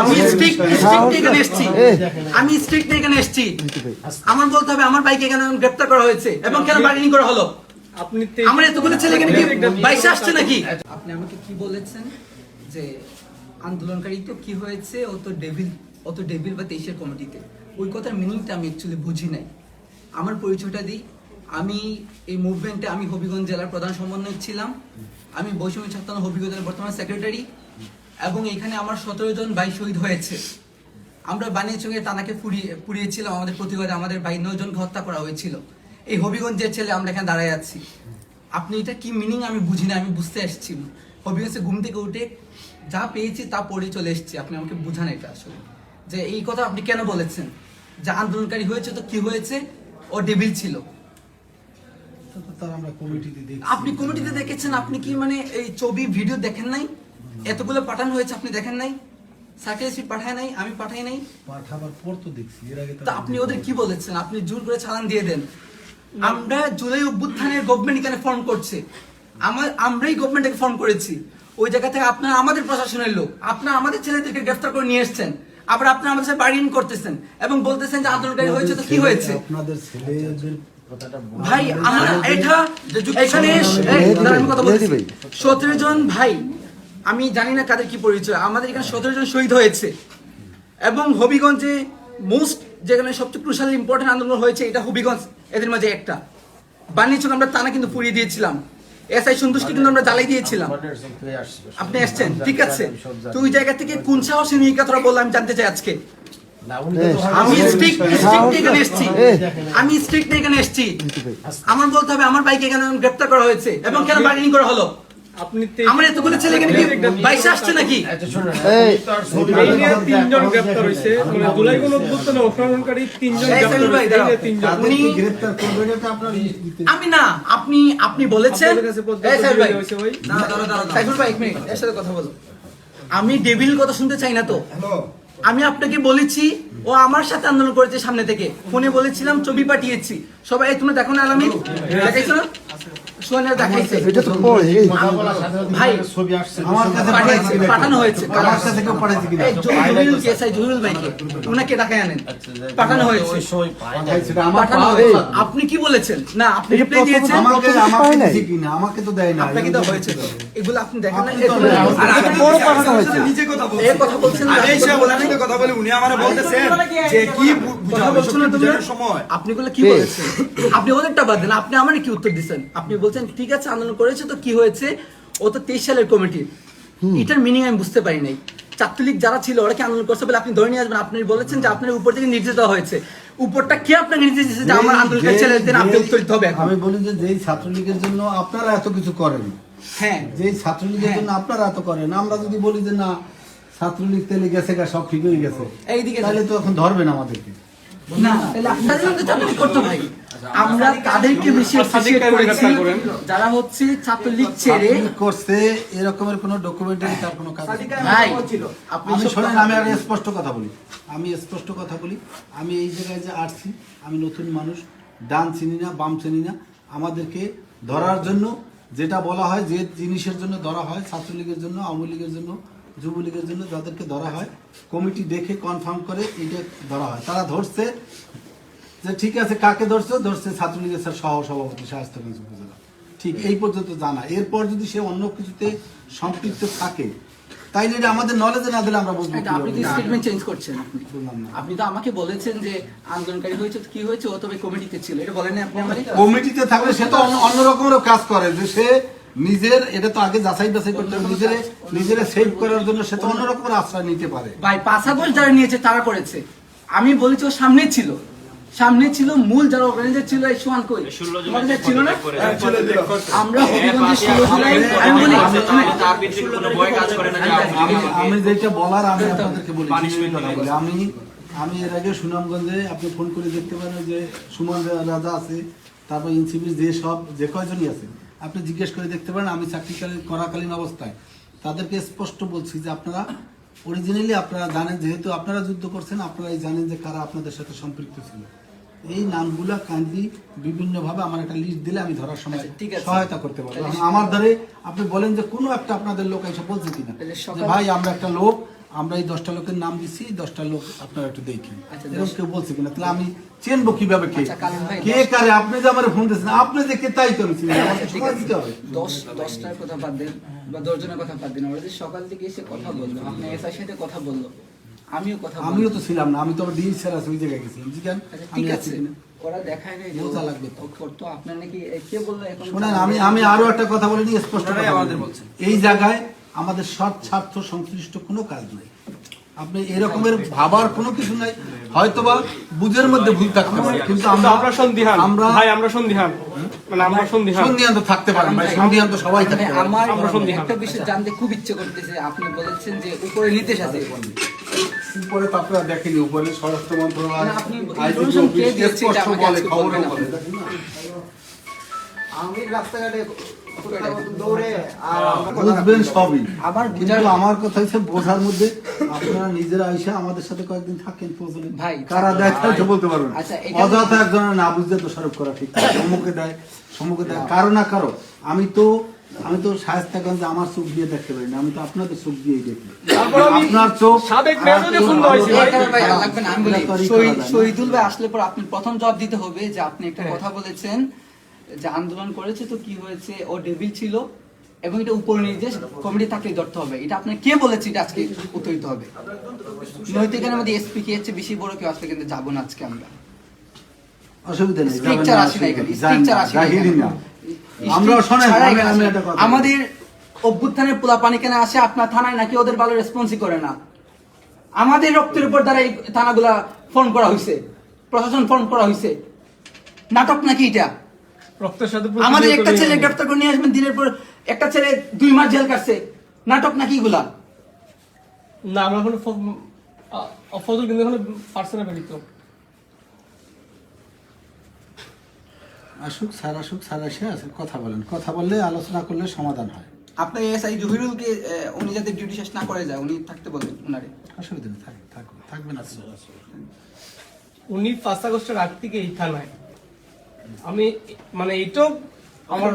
আমি স্ট্রিক্ট এখানে এসেছি। আমি এখানে এসেছি। আমার বলতে হবে আমার বাইকে কেন গ্রেপ্তার করা হয়েছে এবং কেন বার্গেনিং করা হলো? আপনি আমার এতগুলো ছেলে এখানে কি বাইসে আসছে নাকি? আপনি আমাকে কি বলেছেন যে আন্দোলনকারী তো কি হয়েছে? ও তো ডেভিল ও তো ডেভিল বা তেইশের কমিটিতে ওই কথার মিনিংটা আমি অ্যাকচুয়ালি বুঝি নাই। আমার পরিচয়টা দিই। আমি এই মুভমেন্টে আমি হবিগঞ্জ জেলার প্রধান সমন্বয়ক ছিলাম। আমি বৈষম্য ছাত্র হবিগঞ্জ জেলার বর্তমান সেক্রেটারি এবং এখানে আমার সতেরো জন ভাই শহীদ হয়েছে। আমরা বানিয়াচঙ্গে টানাকে পুড়িয়ে পুড়িয়েছিলাম আমাদের প্রতিবাদে আমাদের ভাই নয় জনকে হত্যা করা হয়েছিল। এই হবিগঞ্জের ছেলে আমরা এখানে দাঁড়ায় আছি। আপনি এটা কি মিনিং আমি বুঝি না আমি বুঝতে আসছি হবিগঞ্জে ঘুম থেকে উঠে যা পেয়েছি তা পড়ে চলে এসেছি। আপনি আমাকে বুঝান এটা আসলে। যে এই কথা আপনি কেন বলেছেন? যে আন্দোলনকারী হয়েছে তো কি হয়েছে? ও ডেবিল ছিল। আপনি কমিটিতে দেখেছেন আপনি কি মানে এই ছবি ভিডিও দেখেন নাই? এতগুলো পাঠানো হয়েছে আপনি দেখেন নাই? সার্টিফিকেট পাঠায় নাই আমি পাঠাই নাই। পাঠাবার পর তো দেখছি এর আগে তো আপনি ওদের কি বলেছেন? আপনি জোর করে চালান দিয়ে দেন। আমরা জুলাই অভ্যুত্থানের গভর্নমেন্ট এখানে ফর্ম করছে। আমার আমরাই গভর্নমেন্টকে ফর্ম করেছি। ওই জায়গা থেকে আপনারা আমাদের প্রশাসনের লোক আপনারা আমাদের ছেলেদেরকে গ্রেফতার করে নিয়ে এসেছেন। আবার আপনারা আমাদের সাথে বার্গেন করতেছেন এবং বলতেছেন যে আন্দোলনকারী হয়েছে তো কি হয়েছে? আপনাদের ছেলেদের ভাই আমরা এটা এখানে কথা বলতেছি। সতেরো জন ভাই আমি জানি না কাদের কি পরিচয়, আমাদের এখানে সতেরো জন শহীদ হয়েছে। এবং হবিগঞ্জে মোস্ট যেখানে সবচেয়ে ক্রুশাল ইম্পর্টেন্ট আন্দোলন হয়েছে, এটা হবিগঞ্জ, এদের মাঝে একটা। বানিয়েছিল আমরা টানা কিন্তু পুড়িয়ে দিয়েছিলাম। এসআই সন্তুষ্টি কিন্তু আমরা জ্বালাই দিয়েছিলাম। আপনি আসছেন, ঠিক আছে। তো ওই জায়গা থেকে কোন সাহসে নিয়ে কথাটা বললাম জানতে চাই আজকে। আমি স্ট্রিক্ট এখানে এসেছি। আমি স্ট্রিক্ট এখানে এসেছি। আমার বলতে হবে, আমার বাইকে কেন গ্রেপ্তার করা হয়েছে। এবং কেন বার্গেনিং করা হলো? আপনি আমার এতগুলো ছেলে এখানে কি আসছে নাকি? তিনজন গ্রেপ্তার হয়েছে। মানে জুলাই কোন অভ্যুত্থানে তিনজন আমি না আপনি আপনি বলেছেন। আমি ডেভিল কথা শুনতে চাই না তো। আমি আপনাকে বলেছি ও আমার সাথে আন্দোলন করেছে সামনে থেকে। ফোনে বলেছিলাম ছবি পাঠিয়েছি। সবাই তুমি দেখো না আলামিন দেখাইছো না? সোনিয়া দেখাইছে এটা তো পরে এই ভাই ছবি আসছে আমার কাছে পাঠাইছে পাঠানো হয়েছে। আমার কাছে কেউ পাঠাইছে কিনা? জহিরুল কেসাই জহিরুল ভাইকে উনাকে ডাকায় আনেন। পাঠানো হয়েছে। পাঠাইছে এটা আমার পাঠানো হয়েছে। আপনি কি বলেছেন? না আপনি রিপ্লাই দিয়েছেন প্রথম- আমাকে আমাকে পায় কিনা আমাকে তো দেয় না। আপনাকে দেওয়া হয়েছে এগুলো আপনি দেখেন না আপনি তো এগুলো- না। আর আপনি বড় পাঠানো হয়েছে নিজে কথা বলছেন। এই কথা বলছেন বলে উনি আমারে বলতেছেন যে কি কথা বলছো না তুমি? সময়। আপনি গুলো কি বলেছেন? আপনি ওদেরটা বাদ দেন আপনি আমার কি উত্তর দিচ্ছেন আপনি বলছেন ঠিক আছে আন্দোলন করেছে তো কি হয়েছে? ও তো তেইশ সালের কমিটি। এটার মিনিং আমি বুঝতে পারি নাই। ছাত্রলীগ যারা ছিল ওরা কি আন্দোলন করছে বলে আপনি ধরে নিয়ে আসবেন? আপনি বলেছেন যে আপনার উপর থেকে নির্দেশ দেওয়া হয়েছে। উপরটা কে আপনাকে নির্দেশ দিয়েছে যে আমার যেই- আন্দোলনকারী যেই- ছেলেদের আপনি উত্তর দিতে হবে আমি বলি যে যেই ছাত্রলীগের জন্য আপনারা এত কিছু করেন হ্যাঁ। যেই ছাত্রলীগের হ্যাঁ। জন্য আপনারা এত করেন আমরা যদি বলি যে না ছাত্রলীগ তেলে গেছে গা সব ঠিক হয়ে গেছে এইদিকে তাহলে তো এখন ধরবেন আমাদেরকে। না তাহলে আপনাদের সঙ্গে চাকরি করতে ভাই আমরা তাদেরকে বেশি করেছি। যারা হচ্ছে ছাত্রলীগ ছেড়ে করছে এরকমের কোনো ডকুমেন্টারি তার কোনো কাজ নেই। আপনি শোনেন আমি আর স্পষ্ট কথা বলি। আমি স্পষ্ট কথা বলি। আমি এই জায়গায় যে আসছি আমি নতুন মানুষ ডান চিনি না বাম চিনি না। আমাদেরকে ধরার জন্য যেটা বলা হয় যে জিনিসের জন্য ধরা হয় ছাত্রলীগের জন্য আওয়ামী লীগের জন্য যুবলীগের জন্য যাদেরকে ধরা হয় কমিটি দেখে কনফার্ম করে এটা ধরা হয়। তারা ধরছে যে ঠিক আছে কাকে ধরছে? ধরছে ছাত্রলীগের স্যার সহ সভাপতি শাহস্তাগঞ্জ উপজেলা। ঠিক এই পর্যন্ত জানা। এরপর যদি সে অন্য কিছুতে সম্পৃক্ত থাকে তাইলে এটা আমাদের নলেজে না দিলে আমরা বুঝব আপনি কীভাবে। স্টেটমেন্ট চেঞ্জ করছেন আপনি। তো আমাকে বলেছেন যে আন্দোলনকারী হয়েছে কি হয়েছে? ও তবে কমিটিতে ছিল। এটা বলেন আপনি আমাকে? কমিটিতে থাকলে সে তো অন্য- কাজ করে যে সে নিজের এটা তো আগে যাচাই বাছাই করতে হবে নিজের নিজের সেভ করার জন্য সে তো অন্য রকমের আশ্রয় নিতে পারে। ভাই পাঁচ যারা নিয়েছে তারা করেছে। আমি বলেছি ও সামনে ছিল। সামনে ছিল মূল যারা অর্গানাইজার ছিল এই সোয়ান কই? ছিল না? আমরা হবিগঞ্জের ষোলো জুলাই আমি বলি আমি আমি যেটা বলার আমি আপনাদেরকে বলি। আমি আমি এর আগে সুনামগঞ্জে আপনি ফোন করে দেখতে পারেন যে সুমন রাজা আছে তারপর এনসিপির যে সব যে কয়জনই আছে। আপনি জিজ্ঞেস করে দেখতে পারেন আমি চাকরিকালীন করাকালীন অবস্থায়। তাদেরকে স্পষ্ট বলছি যে আপনারা অরিজিনালি আপনারা জানেন যেহেতু আপনারা যুদ্ধ করছেন আপনারাই জানেন যে কারা আপনাদের সাথে সম্পৃক্ত ছিল। এই নামগুলা কাইন্ডলি বিভিন্নভাবে আমার একটা লিস্ট দিলে আমি ধরার সময় আচ্ছা, সহায়তা করতে পারব। আমার ধরে আপনি বলেন যে কোনো একটা আপনাদের লোক এসে বলছে কিনা? ভাই আমরা একটা লোক আমরা এই দশটা লোকের নাম দিচ্ছি দশটা লোক আপনারা একটু দেখেন। আচ্ছা, এরকম দশ- কেউ বলছে কিনা? তাহলে আমি চিনবো কীভাবে কে? আচ্ছা, কে কারে? আপনি যে আমার ফোন দিয়েছেন আপনি যে কে তাই আচ্ছা, ঠিক সময় দিতে হবে। দশ দশটার কথা বাদ দেন বা দশজনের কথা বাদ দেন। ওরা যে সকাল থেকে এসে কথা বলল আপনার এসআই সাথে কথা বলল আমিও কথা আমিও তো ছিলাম না আমি তো স্যার ওই জায়গায় গেছিলাম। জিজ্ঞান ঠিক আছে ওরা দেখায় নাই বোঝা লাগবে তো। আপনার নাকি কে বলল এখন? শোনেন আমি আমি আরও একটা কথা বলে স্পষ্ট আমাদের বলছেন। এই জায়গায় আমাদের সৎ স্বার্থ সংশ্লিষ্ট কোনো কাজ নাই। আপনি এরকমের ভাবার কোনো কিছু নাই। হয়তোবা বুঝের মধ্যে ভুল থাকতে পারে কিন্তু আমরা আমরা সন্দিহান। আমরা ভাই আমরা সন্দিহান। মানে আমরা সন্দিহান। তো থাকতে পারেন ভাই সন্ধিয়ান তো সবাই থাকতে মানে আমার আমরা সন্দিহান। একটা বিষয় জানতে খুব ইচ্ছে করতেছে আপনি বলেছেন যে উপরে নির্দেশ আছে। উপরে তো আপনারা দেখেনি উপরে স্বরাষ্ট্র মন্ত্রণালয় আপনি IGP কে অফিস দিয়েছে এটা আমাকে বলে আজকে বলে আপনি। আমি রাস্তাঘাটে বুঝবেন সবই আমার কিন্তু আমার কথা হচ্ছে বোঝার মধ্যে আপনারা নিজেরা আইসা আমাদের সাথে কয়েকদিন থাকেন প্রয়োজনে ভাই, কারা দেয় তো বলতে পারবেন আচ্ছা, অযথা একজনের না বুঝতে দোষারোপ করা ঠিক সম্মুখে দেয় সম্মুখে দেয় কারও না কারও আমি তো আমি তো শায়স্তাগঞ্জে আমার চোখ দিয়ে দেখতে পারি না আমি তো আপনাদের চোখ দিয়েই দেখি আপনার চোখ সাবেক। শহীদুল ভাই আসলে পর আপনি প্রথম জবাব দিতে হবে যে আপনি একটা হ্যাঁ। কথা বলেছেন যে আন্দোলন করেছে তো কি হয়েছে? ও ডেবিল ছিল। এবং এটা উপর নির্দেশ কমিটি থাকলে ধরতে হবে। এটা আপনি কে বলেছে এটা আজকে উত্তর দিতে হবে? নৈতিক এখানে মধ্যে এসপি কে হচ্ছে বেশি বড় কেউ আসলে কিন্তু যাব না আজকে আমরা। অসুবিধা নেই আসি না এখানে আসি না আমাদের অভ্যুত্থানের পোলা পানি কেন আসে আপনার থানায় নাকি ওদের ভালো রেসপন্সই করে না। আমাদের রক্তের উপর দ্বারা এই থানাগুলা ফোন করা হয়েছে প্রশাসন ফোন করা হয়েছে নাটক নাকি এটা? রক্তের সাথে আমাদের একটা ছেলে গ্রেফতার করে নিয়ে আসবেন দিনের পর একটা ছেলে দুই মাস জেল কাটছে। নাটক নাকি এগুলা? না আমরা এখন ফজল কিন্তু এখন পার্সোনাল বেরিত আসুক স্যার আসুক স্যার এসে আছে কথা বলেন। কথা বললে আলোচনা করলে সমাধান হয়। আপনার এসআই জহিরুলকে উনি যাতে ডিউটি শেষ না করে যায় উনি থাকতে বলবেন উনারে। অসুবিধা নেই থাকবে থাকবে থাকবেন আপনি। উনি পাঁচ আগস্টের আগ থেকে এই থানায়। আমি মানে এইটাও আমার